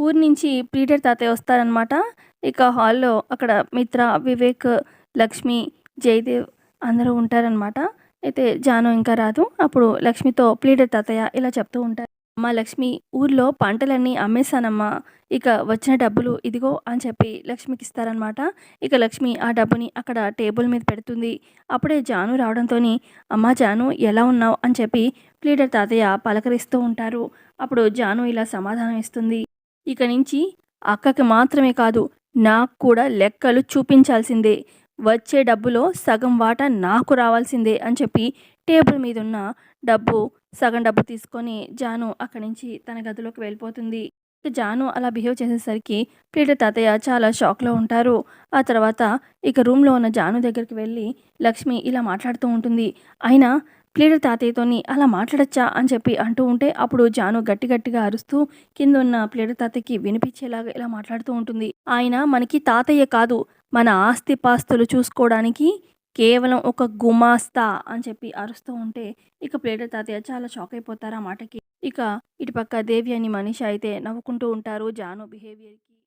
ఊరి నుంచి ప్లీడర్ తాతయ్య వస్తారనమాట ఇక హాల్లో అక్కడ మిత్ర వివేక్ లక్ష్మి జయదేవ్ అందరూ ఉంటారనమాట అయితే జాను ఇంకా రాదు. అప్పుడు లక్ష్మితో ప్లీడర్ తాతయ్య ఇలా చెప్తూ ఉంటారు. అమ్మ లక్ష్మి ఊర్లో పంటలన్నీ అమ్మేశానమ్మా. ఇక వచ్చిన డబ్బులు ఇదిగో అని చెప్పి లక్ష్మికి ఇస్తారనమాట ఇక లక్ష్మి ఆ డబ్బుని అక్కడ టేబుల్ మీద పెడుతుంది. అప్పుడే జాను రావడంతో అమ్మ జాను ఎలా ఉన్నావు? అని చెప్పి ప్లీడర్ తాతయ్య పలకరిస్తూ ఉంటారు. అప్పుడు జాను ఇలా సమాధానం ఇస్తుంది. ఇక నుంచి అక్కకి మాత్రమే కాదు నాకు కూడా లెక్కలు చూపించాల్సిందే. వచ్చే డబ్బులో సగం వాటా నాకు రావాల్సిందే అని చెప్పి టేబుల్ మీద ఉన్న డబ్బు సగం డబ్బు తీసుకొని జాను అక్కడి నుంచి తన గదిలోకి వెళ్ళిపోతుంది. జాను అలా బిహేవ్ చేసేసరికి ప్లీటర్ తాతయ్య చాలా షాక్లో ఉంటారు. ఆ తర్వాత ఇక రూమ్లో ఉన్న జాను దగ్గరికి వెళ్ళి లక్ష్మి ఇలా మాట్లాడుతూ ఉంటుంది. అయినా ప్లీటర్ తాతయ్యతోని అలా మాట్లాడచ్చా అని చెప్పి అంటూ ఉంటే అప్పుడు జాను గట్టి గట్టిగా అరుస్తూ కింద ఉన్న ప్లీటర్ తాతయ్యకి వినిపించేలాగా ఇలా మాట్లాడుతూ ఉంటుంది. ఆయన మనకి తాతయ్య కాదు. మన ఆస్తి పాస్తులు చూసుకోవడానికి కేవలం ఒక గుమాస్తా అని చెప్పి అరుస్తూ ఉంటే ఇక ప్లేటర్ తాతయ్య చాలా షాక్ అయిపోతారు ఆ మాటకి. ఇక ఇటుపక్క దేవి అని మనిషి అయితే నవ్వుకుంటూ ఉంటారు. జాను బిహేవియర్కి